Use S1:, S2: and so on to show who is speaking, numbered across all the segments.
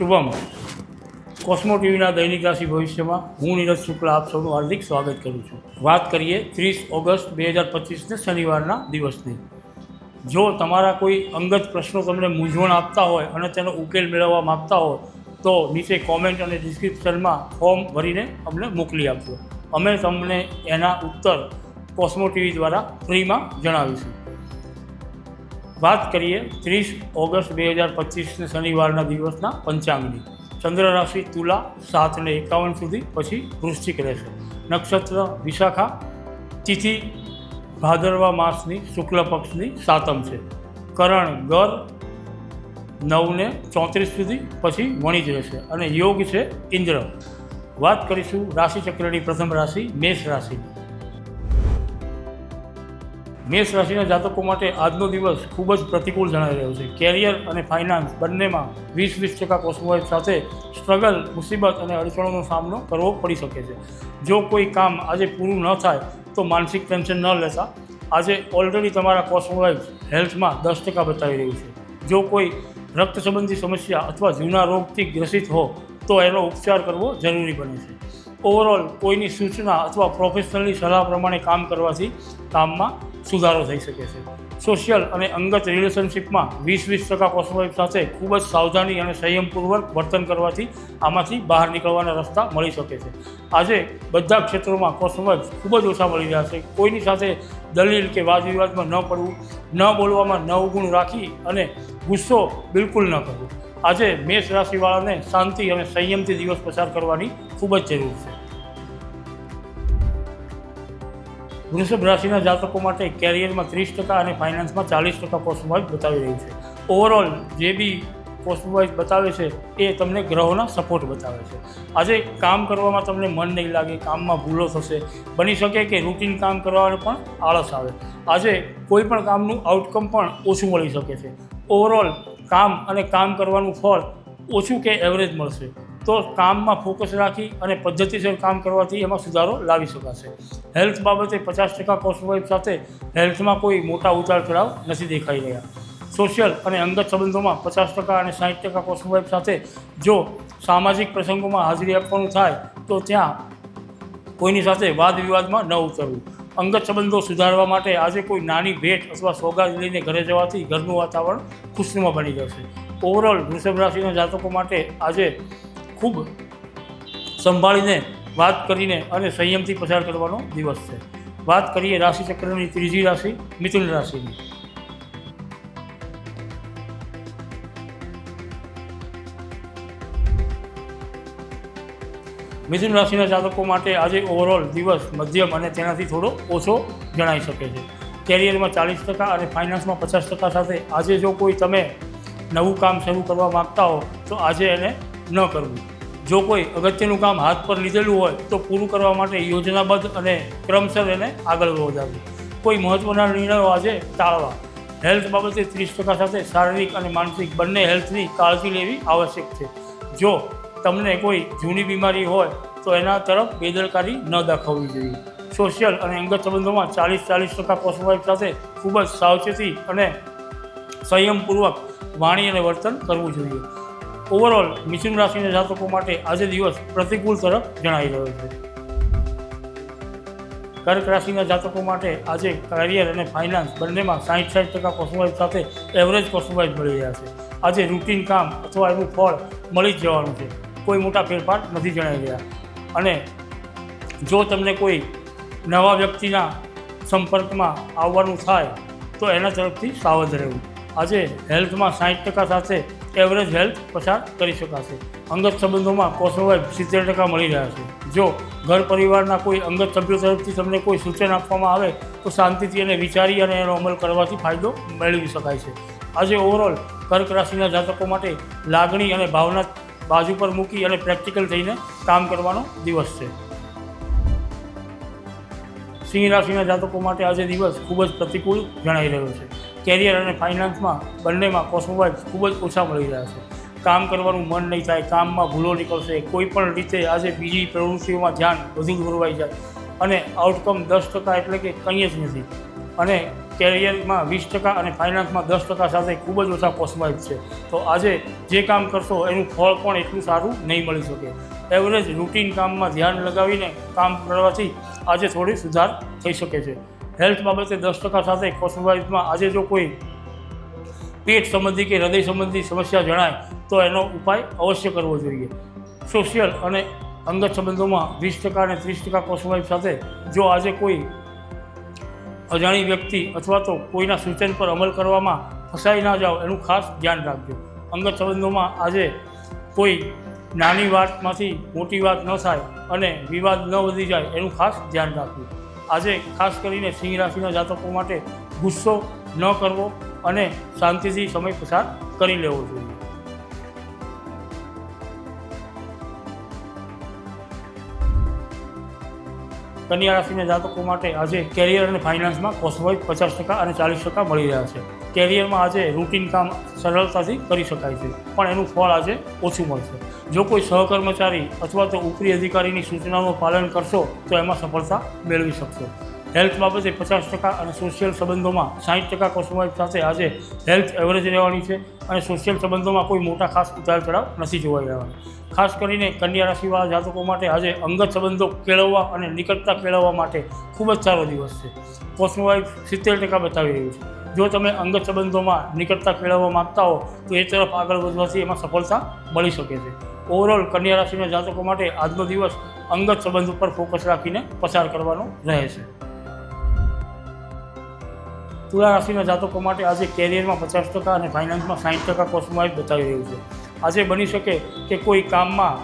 S1: શુભમ. કોસ્મો ટીવીના દૈનિક રાશિ ભવિષ્યમાં હું નીરજ શુક્લા આપ સૌનું હાર્દિક સ્વાગત કરું છું. વાત કરીએ ત્રીસ ઓગસ્ટ બે હજાર પચીસને શનિવારના દિવસની. જો તમારા કોઈ અંગત પ્રશ્નો તમને મૂંઝવણ આપતા હોય અને તેનો ઉકેલ મેળવવા માગતા હોય, તો નીચે કોમેન્ટ અને ડિસ્ક્રિપ્શનમાં ફોર્મ ભરીને અમને મોકલી આપજો. અમે તમને એના ઉત્તર કોસ્મો ટીવી દ્વારા ફ્રીમાં જણાવીશું. વાત કરીએ ત્રીસ ઓગસ્ટ બે હજાર પચીસને શનિવારના દિવસના પંચાંગની. ચંદ્ર રાશિ તુલા સાત ને એકાવન સુધી પછી વૃશ્ચિક રહેશે. નક્ષત્ર વિશાખા તિથિ ભાદરવા માસની શુક્લ પક્ષની સાતમ છે. કરણ ગર નવને ચોત્રીસ સુધી પછી વણી જ રહેશે અને યોગ છે ઇન્દ્ર. વાત કરીશું રાશિચક્રની પ્રથમ રાશિ મેષ રાશિની. મેષ રાશિના જાતકો માટે આજનો દિવસ ખૂબ જ પ્રતિકૂળ જણાઈ રહ્યો છે. કેરિયર અને ફાઇનાન્સ બંનેમાં વીસ વીસ ટકા કોસ્મોવાઇફ સાથે સ્ટ્રગલ મુસીબત અને અડચણોનો સામનો કરવો પડી શકે છે. જો કોઈ કામ આજે પૂરું ન થાય તો માનસિક ટેન્શન ન લેતા. આજે ઓલરેડી તમારા કોસ્મોવાઇફ હેલ્થમાં દસ ટકા બતાવી રહ્યું છે. જો કોઈ રક્ત સંબંધી સમસ્યા અથવા જૂના રોગથી ગ્રસિત હો, તો એનો ઉપચાર કરવો જરૂરી બને છે. ઓવરઓલ કોઈની સૂચના અથવા પ્રોફેશનલની સલાહ પ્રમાણે કામ કરવાથી કામમાં સુધારો થઈ શકે છે. સોશિયલ અને અંગત રિલેશનશિપમાં વીસ વીસ ટકા કોસ્મોવાઇફ સાથે ખૂબ જ સાવધાની અને સંયમપૂર્વક વર્તન કરવાથી આમાંથી બહાર નીકળવાના રસ્તા મળી શકે છે. આજે બધા ક્ષેત્રોમાં કોસ્મોવાઇફ ખૂબ જ ઓછા મળી રહ્યા છે. કોઈની સાથે દલીલ કે વાદ વિવાદમાં ન પડવું, ન બોલવામાં નવગુણ રાખી અને ગુસ્સો બિલકુલ ન કરવો. આજે મેષ રાશિવાળાને શાંતિ અને સંયમથી દિવસ પસાર કરવાની ખૂબ જ જરૂર છે. વૃષભ રાશિના જાતકો માટે કેરિયરમાં ત્રીસ ટકા અને ફાઇનાન્સમાં ચાલીસ ટકા પોસ્ટવાઇઝ બતાવી રહ્યું છે. ઓવરઓલ જે બી પોસ્ટવાઇઝ બતાવે છે, એ તમને ગ્રહોના સપોર્ટ બતાવે છે. આજે કામ કરવામાં તમને મન નહીં લાગે, કામમાં ભૂલો થશે, બની શકે કે રૂટીન કામ કરવાને પણ આળસ આવે. આજે કોઈ પણ કામનું આઉટકમ પણ ઓછું મળી શકે છે. ઓવરઓલ કામ અને કામ કરવાનું ફળ ઓછું કે એવરેજ મળશે? તો કામમાં ફોકસ રાખી અને પદ્ધતિસર કામ કરવાથી એમાં સુધારો લાવી શકાશે. હેલ્થ બાબતે પચાસ ટકા કોસ્મોવાઇફ સાથે હેલ્થમાં કોઈ મોટા ઉતાર ચઢાવ નથી દેખાઈ રહ્યા. સોશિયલ અને અંગત સંબંધોમાં પચાસ ટકા અને સાઠ ટકા કોસ્મોવાઇફ સાથે જો સામાજિક પ્રસંગોમાં હાજરી આપવાનું થાય, તો ત્યાં કોઈની સાથે વાદ વિવાદમાં ન ઉતરવું. અંગત સંબંધો સુધારવા માટે આજે કોઈ નાની ભેટ અથવા સોગાદ લઈને ઘરે જવાથી ઘરનું વાતાવરણ ખુશનુમા બની જશે. ઓવરઓલ વૃષભ રાશિના જાતકો માટે આજે ખૂબ સંભાળીને વાત કરીને અને સંયમથી પસાર કરવાનો દિવસ છે. વાત કરીએ રાશિચક્રની ત્રીજી રાશિ, મિથુન રાશિની. મિથુન રાશિના જાતકો માટે આજે ઓવરઓલ દિવસ મધ્યમ અને તેનાથી થોડો ઓછો જણાઈ શકે છે. કેરિયરમાં ચાલીસ ટકા અને ફાઇનાન્સમાં પચાસ ટકા સાથે આજે જો કોઈ તમે નવું કામ શરૂ કરવા માગતા હો, તો આજે એને ન કરવું. જો કોઈ અગત્યનું કામ હાથ પર લીધેલું હોય, તો પૂરું કરવા માટે યોજનાબદ્ધ અને ક્રમસર એને આગળ વધારવું. કોઈ મહત્ત્વના નિર્ણયો આજે ટાળવા. હેલ્થ બાબતે ત્રીસ ટકા સાથે શારીરિક અને માનસિક બંને હેલ્થની કાળજી લેવી આવશ્યક છે. જો તમને કોઈ જૂની બીમારી હોય, તો એના તરફ બેદરકારી ન દાખવવી જોઈએ. સોશિયલ અને અંગત સંબંધોમાં ચાલીસ ચાલીસ ટકા કોસ્મોવાઇફ સાથે ખૂબ જ સાવચેતી અને સંયમપૂર્વક વાણી અને વર્તન કરવું જોઈએ. ઓવરઓલ મિથુન રાશિના જાતકો માટે આજે દિવસ પ્રતિકૂળ તરફ જણાઈ રહ્યો છે. કર્ક રાશિના જાતકો માટે આજે કરિયર અને ફાઇનાન્સ બંનેમાં સાઠ સાઠ ટકા કોસ્મોવાઇફ સાથે એવરેજ કોસ્મોવાઇફ મળી રહ્યા છે. આજે રૂટીન કામ અથવા એનું ફળ મળી જ જવાનું છે. કોઈ મોટા ફેરફાર નથી જણાઈ રહ્યા. અને જો તમને કોઈ નવા વ્યક્તિના સંપર્કમાં આવવાનું થાય, તો એના તરફથી સાવધ રહેવું. આજે હેલ્થમાં સાઠ ટકા સાથે એવરેજ હેલ્થ પસાર કરી શકાશે. અંગત સંબંધોમાં કોસોવાઈ સિત્તેર ટકા મળી રહ્યા છે. જો ઘર પરિવારના કોઈ અંગત સભ્યો તરફથી તમને કોઈ સૂચન આપવામાં આવે, તો શાંતિથી એને વિચારી અને એનો અમલ કરવાથી ફાયદો મેળવી શકાય છે. આજે ઓવરઓલ કર્ક રાશિના જાતકો માટે લાગણી અને ભાવના બાજુ પર મૂકી અને પ્રેક્ટિકલ થઈને કામ કરવાનો દિવસ છે. સિંહ રાશિના જાતકો માટે આજે દિવસ ખૂબ જ પ્રતિકૂળ જણાઈ રહ્યો છે. કેરિયર અને ફાઇનાન્સમાં બંનેમાં કોસ્મોવાઇઝ ખૂબ જ ઓછા મળી રહ્યા છે. કામ કરવાનું મન નહીં થાય, કામમાં ભૂલો નીકળશે, કોઈ પણ રીતે આજે બીજી પ્રવૃત્તિઓમાં ધ્યાન વધુ દોરવાઈ જાય અને આઉટકમ દસ ટકા એટલે કે કંઈ જ નથી. અને કેરિયરમાં વીસ ટકા અને ફાઇનાન્સમાં દસ ટકા સાથે ખૂબ જ ઓછા કોસ્ટવાઇઝ છે. તો આજે જે કામ કરશો એનું ફળ પણ એટલું સારું નહીં મળી શકે. એવરેજ રૂટીન કામમાં ધ્યાન લગાવીને કામ કરવાથી આજે થોડી સુધાર થઈ શકે છે. હેલ્થ બાબતે દસ ટકા સાથે કોસ્ટવાઇઝમાં આજે જો કોઈ પેટ સંબંધી કે હૃદય સંબંધી સમસ્યા જણાય, તો એનો ઉપાય અવશ્ય કરવો જોઈએ. સોશિયલ અને અંગત સંબંધોમાં વીસ ટકા અને ત્રીસ ટકા કોસ્ટવાઇઝ સાથે જો આજે કોઈ અજાણી વ્યક્તિ અથવા તો કોઈના સૂચન પર અમલ કરવામાં ફસાઈ ના જાઓ, એનું ખાસ ધ્યાન રાખજો. અંગત સંબંધોમાં આજે કોઈ નાની વાતમાંથી મોટી વાત ન થાય અને વિવાદ ન વધી જાય, એનું ખાસ ધ્યાન રાખવું. આજે ખાસ કરીને સિંહ રાશિના જાતકો માટે ગુસ્સો ન કરવો અને શાંતિથી સમય પસાર કરી લેવો જોઈએ. કન્યા રાશિના જાતકો માટે આજે કેરિયર અને ફાઇનાન્સમાં કોસ્ટવાઇઝ પચાસ ટકા અને ચાલીસ ટકા મળી રહ્યા છે. કેરિયરમાં આજે રૂટીન કામ સરળતાથી કરી શકાય છે, પણ એનું ફળ આજે ઓછું મળશે જો કોઈ સહકર્મચારી અથવા તો ઉપરી અધિકારીની સૂચનાઓનું પાલન કરશો, તો એમાં સફળતા મેળવી શકશો. હેલ્થ બાબતે પચાસ ટકા અને સોશિયલ સંબંધોમાં સાઠ ટકા કોસ્મોવાઇફ સાથે આજે હેલ્થ એવરેજ રહેવાની છે અને સોશિયલ સંબંધોમાં કોઈ મોટા ખાસ ઉતાર ચઢાવ નથી જોવા રહેવાના. ખાસ કરીને કન્યા રાશિવાળા જાતકો માટે આજે અંગત સંબંધો કેળવવા અને નિકટતા કેળવવા માટે ખૂબ જ સારો દિવસ છે. કોસ્મોવાઇફ સિત્તેર ટકા બતાવી રહ્યું છે. જો તમે અંગત સંબંધોમાં નિકટતા કેળવવા માગતા હો, તો એ તરફ આગળ વધવાથી એમાં સફળતા મળી શકે છે. ઓવરઓલ કન્યા રાશિના જાતકો માટે આજનો દિવસ અંગત સંબંધ ઉપર ફોકસ રાખીને પસાર કરવાનો રહે છે. તુલા રાશિના જાતકો માટે આજે કેરિયરમાં પચાસ ટકા અને ફાઇનાન્સમાં સાઠ ટકા કોસ્મોવાઇફ બતાવી રહ્યું છે. આજે બની શકે કે કોઈ કામમાં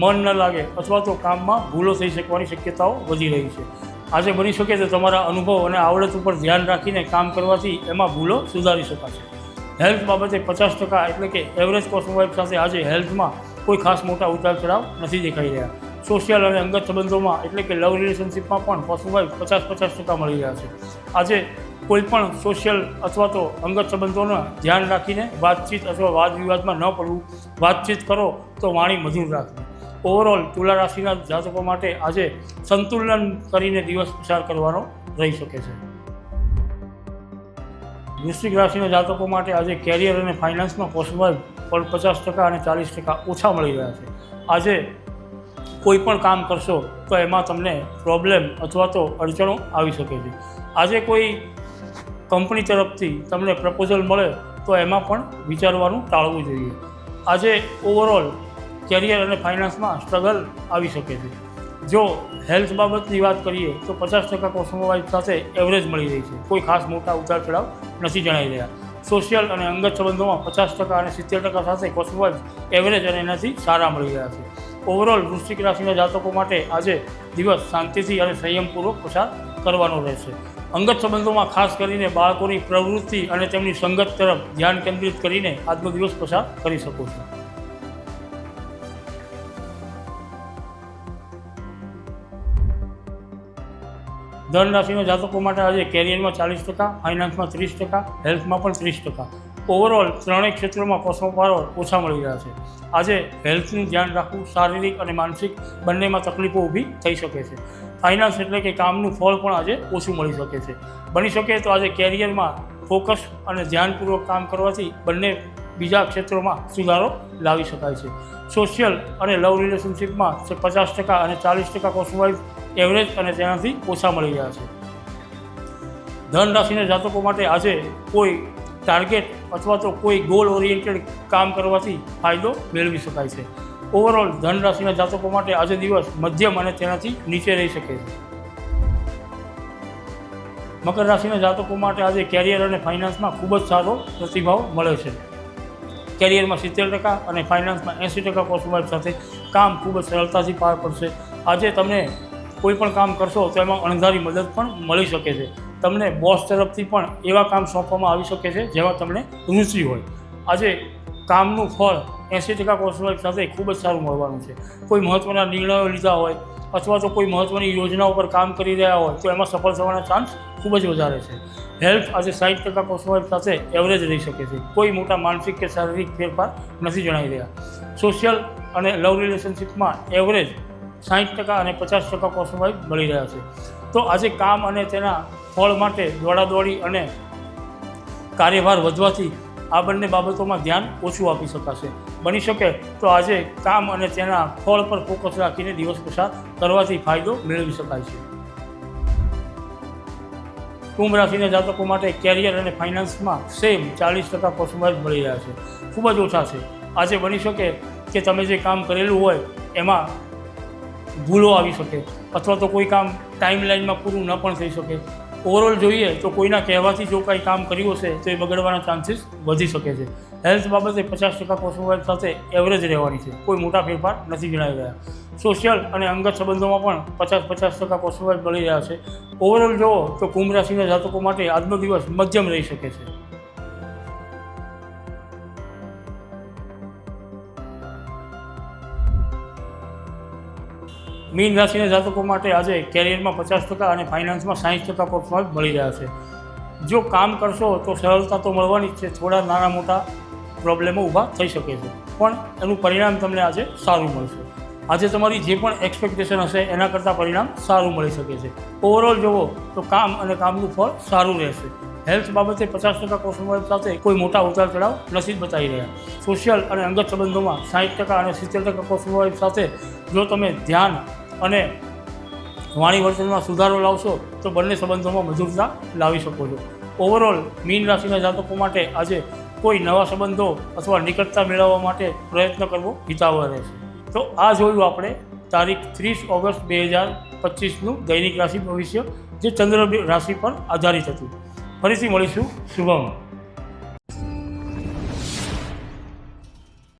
S1: મન ન લાગે અથવા તો કામમાં ભૂલો થઈ શકવાની શક્યતાઓ વધી રહી છે. આજે બની શકે તો તમારા અનુભવ અને આવડત ઉપર ધ્યાન રાખીને કામ કરવાથી એમાં ભૂલો સુધારી શકાશે. હેલ્થ બાબતે પચાસ ટકા એટલે કે એવરેજ કોસ્મોવાઇફ સાથે આજે હેલ્થમાં કોઈ ખાસ મોટા ઉતાર ચઢાવ નથી દેખાઈ રહ્યા. સોશિયલ અને અંગત સંબંધોમાં એટલે કે લવ રિલેશનશિપમાં પણ કોસ્મોવાઇફ પચાસ પચાસ ટકા મળી રહ્યા છે. આજે કોઈ પણ સોશિયલ અથવા તો અંગત સંબંધોને ધ્યાન રાખીને વાતચીત અથવા વાદ વિવાદમાં ન પડવું, વાતચીત કરો તો વાણી મધુર રાખવી ઓવરઓલ તુલા રાશિના જાતકો માટે આજે સંતુલન કરીને દિવસ પસાર કરવાનો રહી શકે છે. વૃશ્ચિક રાશિના જાતકો માટે આજે કેરિયર અને ફાઇનાન્સમાં પોસિબલ પણ પચાસ ટકા અને ચાલીસ ટકા ઓછા મળી રહ્યા છે. આજે કોઈ પણ કામ કરશો તો એમાં તમને પ્રોબ્લેમ અથવા તો અડચણો આવી શકે છે. આજે કોઈ કંપની તરફથી તમને પ્રપોઝલ મળે તો એમાં પણ વિચારવાનું ટાળવું જોઈએ. આજે ઓવરઓલ કેરિયર અને ફાઇનાન્સમાં સ્ટ્રગલ આવી શકે છે. જો હેલ્થ બાબતની વાત કરીએ તો પચાસ ટકા કોસ્મોવાઇઝ સાથે એવરેજ મળી રહી છે. કોઈ ખાસ મોટા ઉતાર ચઢાવ નથી જણાઈ રહ્યા. સોશિયલ અને અંગત સંબંધોમાં પચાસ ટકા અને સિત્તેર ટકા સાથે કોસ્મોવાઇઝ એવરેજ અને એનાથી સારા મળી રહ્યા છે. ઓવરઓલ વૃશ્ચિક રાશિના જાતકો માટે આજે દિવસ શાંતિથી અને સંયમપૂર્વક પસાર કરવાનો રહેશે. અંગત સંબંધોમાં ખાસ કરીને બાળકોની પ્રવૃત્તિ અને તેમની સંગત તરફ ધ્યાન કેન્દ્રિત કરીને આજનો દિવસ પસાર કરી શકો છો. ધન રાશિના જાતકો માટે આજે કેરિયરમાં ચાલીસ ટકા, ફાઇનાન્સમાં ત્રીસ ટકા, હેલ્થમાં પણ ત્રીસ ટકા. ઓવરઓલ ત્રણેય ક્ષેત્રોમાં કોસ્મોપાવર ઓછા મળી રહ્યા છે. આજે હેલ્થનું ધ્યાન રાખવું, શારીરિક અને માનસિક બંનેમાં તકલીફો ઊભી થઈ શકે છે. ફાઇનાન્સ એટલે કે કામનું ફળ પણ આજે ઓછું મળી શકે છે. બની શકે તો આજે કેરિયરમાં ફોકસ અને ધ્યાનપૂર્વક કામ કરવાથી બંને બીજા ક્ષેત્રોમાં સુધારો લાવી શકાય છે. સોશિયલ અને લવ રિલેશનશિપમાં પચાસ ટકા અને ચાલીસ ટકા કોસ્મોવાઇઝ એવરેજ અને તેનાથી ઓછા મળી રહ્યા છે. ધન રાશિના જાતકો માટે આજે કોઈ ટાર્ગેટ અથવા તો કોઈ ગોલ ઓરિએન્ટેડ કામ કરવાથી ફાયદો મેળવી શકાય છે. ઓવરઓલ ધન રાશિના જાતકો માટે આજે દિવસ મધ્યમ અને તેનાથી નીચે રહી શકે છે. મકર રાશિના જાતકો માટે આજે કેરિયર અને ફાઇનાન્સમાં ખૂબ જ સારો પ્રતિભાવ મળે છે. કેરિયરમાં સિત્તેર ટકા અને ફાઇનાન્સમાં એંસી ટકા કોસ્મોવાઇફ સાથે કામ ખૂબ જ સરળતાથી પાર પડશે. આજે તમે કોઈ પણ કામ કરશો તો એમાં અણધારી મદદ પણ મળી શકે છે. તમને બોસ તરફથી પણ એવા કામ સોંપવામાં આવી શકે છે જેમાં તમને રુચિ હોય. આજે કામનું ફળ એંસી ટકા કોસ્મોવાઇફ સાથે ખૂબ જ સારું મળવાનું છે. કોઈ મહત્ત્વના નિર્ણયો લીધા હોય અથવા તો કોઈ મહત્ત્વની યોજના ઉપર કામ કરી રહ્યા હોય, તો એમાં સફળ થવાના ચાન્સ ખૂબ જ વધારે છે. હેલ્થ આજે સાઠ ટકા કોસ્મોવાઇફ સાથે એવરેજ રહી શકે છે. કોઈ મોટા માનસિક કે શારીરિક ફેરફાર નથી જણાઈ રહ્યા. સોશિયલ અને લવ રિલેશનશિપમાં એવરેજ સાઠ ટકા અને પચાસ ટકા કોર્સવાઇફ મળી રહ્યા છે. તો આજે કામ અને તેના ફળ માટે દોડાદોડી અને કાર્યભાર વધવાથી આ બંને બાબતોમાં ધ્યાન ઓછું આપી શકાશે. બની શકે તો આજે કામ અને તેના ફળ પર ફોકસ રાખીને દિવસ પસાર કરવાથી ફાયદો મેળવી શકાય છે. કુંભ રાશિના જાતકો માટે કેરિયર અને ફાઇનાન્સમાં સેમ ચાલીસ ટકા પર્સન્ટેજ મળી રહ્યા છે. ખૂબ જ ઓછા છે. આજે બની શકે કે તમે જે કામ કરેલું હોય એમાં ભૂલો આવી શકે અથવા તો કોઈ કામ ટાઈમ લાઈનમાં પૂરું ન પણ થઈ શકે. ઓવરઓલ જોઈએ તો કોઈના કહેવાથી જો કાંઈ કામ કર્યું હશે તો એ બગડવાના ચાન્સીસ વધી શકે છે. હેલ્થ બાબતે પચાસ ટકા પર્સન્ટેજ સાથે એવરેજ રહેવાની છે. કોઈ મોટા ફેરફાર નથી જણાવી રહ્યા. સોશિયલ અને અંગત સંબંધોમાં પણ પચાસ પચાસ ટકા પર્સન્ટેજ મળી રહ્યા છે. ઓવરઓલ જુઓ તો કુંભ રાશિના જાતકો માટે આજનો દિવસ મધ્યમ રહી શકે છે. મીન રાશિના જાતકો માટે આજે કેરિયરમાં પચાસ ટકા અને ફાઇનાન્સમાં સાહીઠ ટકા પર્સન્ટેજ મળી રહ્યા છે. જો કામ કરશો તો સરળતા તો મળવાની જ છે. થોડા નાના મોટા પ્રોબ્લેમો ઊભા થઈ શકે છે. પણ એનું પરિણામ તમને આજે સારું મળશે. આજે તમારી જે પણ એક્સપેક્ટેશન હશે એના કરતાં પરિણામ સારું મળી શકે છે. ઓવરઓલ જુઓ તો કામ અને કામનું ફળ સારું રહેશે. હેલ્થ બાબતે પચાસ ટકા પર્સન્ટેજ સાથે કોઈ મોટા ઉતાર ચઢાવ નથી જ બતાવી રહ્યા. સોશિયલ અને અંગત સંબંધોમાં સાઠ ટકા અને સિત્તેર ટકા પર્સન્ટેજ સાથે જો તમે ધ્યાન અને વાણી વર્તનમાં સુધારો લાવશો, તો બંને સંબંધોમાં મધુરતા લાવી શકો છો. ઓવરઓલ મીન રાશિના જાતકો માટે આજે કોઈ નવા સંબંધો અથવા નિકટતા મેળવવા માટે પ્રયત્ન કરવો હિતાવહ રહેશે. તો આ જોયું આપણે તારીખ ત્રીસ ઓગસ્ટ બે હજાર પચીસનું દૈનિક રાશિ ભવિષ્ય, જે ચંદ્ર રાશિ પર આધારિત હતું. ફરીથી મળીશું. શુભમ.